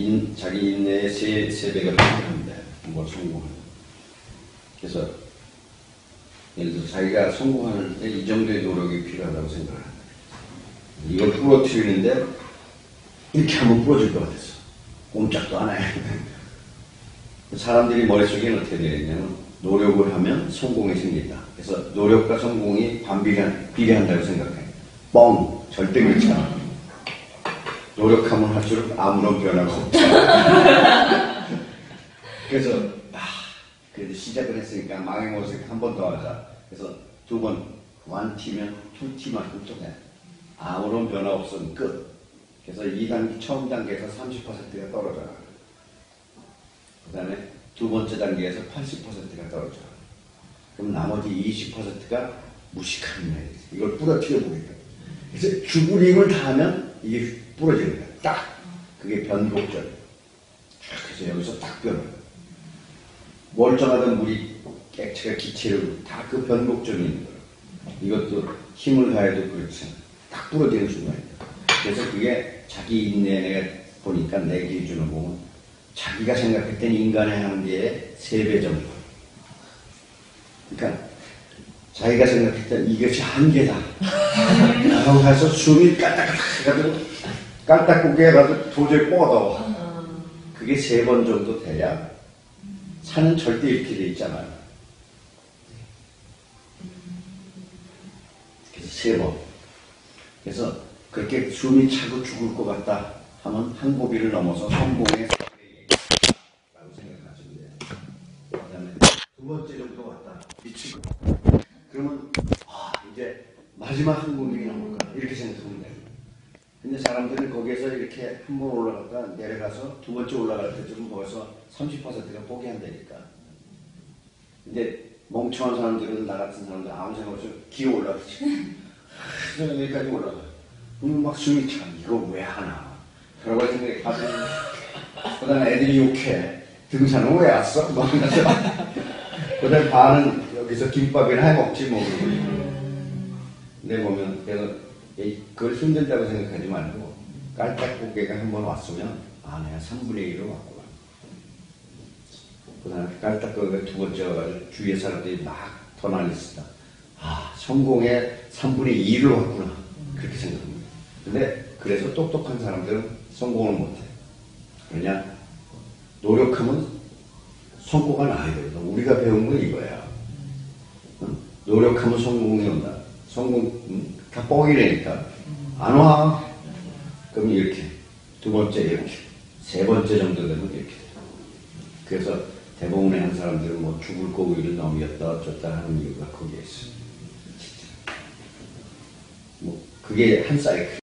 인, 자기 인내의 세, 세 배가 필요합니다. 뭘 성공하는. 그래서, 예를 들어 자기가 성공하는 데 이 정도의 노력이 필요하다고 생각을 합니다. 이걸 부러뜨리는데, 이렇게 하면 부러질 것 같았어. 꼼짝도 안 해. 사람들이 머릿속에 어떻게 되냐면, 노력을 하면 성공이 생긴다. 그래서 노력과 성공이 반비례한, 비례한다고 생각해. 뻥! 절대 그렇지 않아. 노력하면 할수록 아무런 변화가 없다. 그래서 아, 그래도 시작을 했으니까 망해모색 한 번 더 하자. 그래서 두 번, 완 티면 투 티만큼 또 해. 아무런 변화 없으면 끝. 그래서 2단계, 처음 단계에서 30%가 떨어져요. 그 다음에 두 번째 단계에서 80%가 떨어져요. 그럼 나머지 20%가 무식한 일이지. 이걸 부러뜨려 보니까. 그래서 죽을 힘을 다 하면 이게 부러지는 거야. 딱. 그게 변곡절. 그래서 여기서 딱 변해요. 멀쩡하던 물이 액체가 기체로 다 그 변곡점이 있는 거예요. 이것도 힘을 다해도 그렇지. 딱 부러지는 순간이에요. 그래서 그게 자기 인내에 보니까 내 기준으로 보면 자기가 생각했던 인간의 한계의 세 배 정도. 그러니까 자기가 생각했던 이것이 한계다. 라고 해서 숨이 까딱까딱 해가지고 깔딱고개 해가지고 도저히 뻗어. 그게 세 번 정도 돼야 산은 절대 이렇게 돼 있잖아요. 그래서 세 번. 그래서 그렇게 숨이 차고 죽을 것 같다 하면 한 고비를 넘어서 성공의 라고 생각하시면 돼요. 그 다음에 두 번째 정도 왔다. 미치고. 그러면, 아, 이제 마지막 한 고비 남을까. 이렇게 생각하면 돼요. 근데 사람들은 거기에서 이렇게 한 번 올라갔다 내려가서 두 번째 올라갈 때쯤 벌써 30%가 포기한다니까. 근데 멍청한 사람들은 나 같은 사람들 아무 생각 없이 기어 올라가지. 그래서 여기까지 올라가. 그럼 막 숨이 차. 이거 왜 하나. 그러고 가서 그 다음에 애들이 욕해. 등산은 왜 왔어? 막 그래서 그 다음에 반은 여기서 김밥이나 해 먹지 뭐. 근데 보면 내가 이- 그걸 힘들다고 생각하지 말고 깔딱고개가 한 번 왔으면 아 내가 3분의 1로 왔구나. 그 다음에 깔딱고개가 두 번째 와가지고 주위의 사람들이 막 더 난리쳤다. 아 성공의 3분의 2로 왔구나. 그렇게 생각합니다. 근데 그래서 똑똑한 사람들은 성공을 못해. 왜냐? 노력하면 성공가 나야 되거든. 우리가 배운 건 이거야. 응? 노력하면 성공이 온다. 성공, 응? 다 뻥이라니까. 안 와. 그럼 이렇게. 두 번째 이렇게. 세 번째 정도 되면 이렇게 돼. 그래서 대부분의 한 사람들은 뭐 죽을 고기를 넘겼다 어쩌다 하는 이유가 거기에 있어. 뭐, 그게 한 사이클.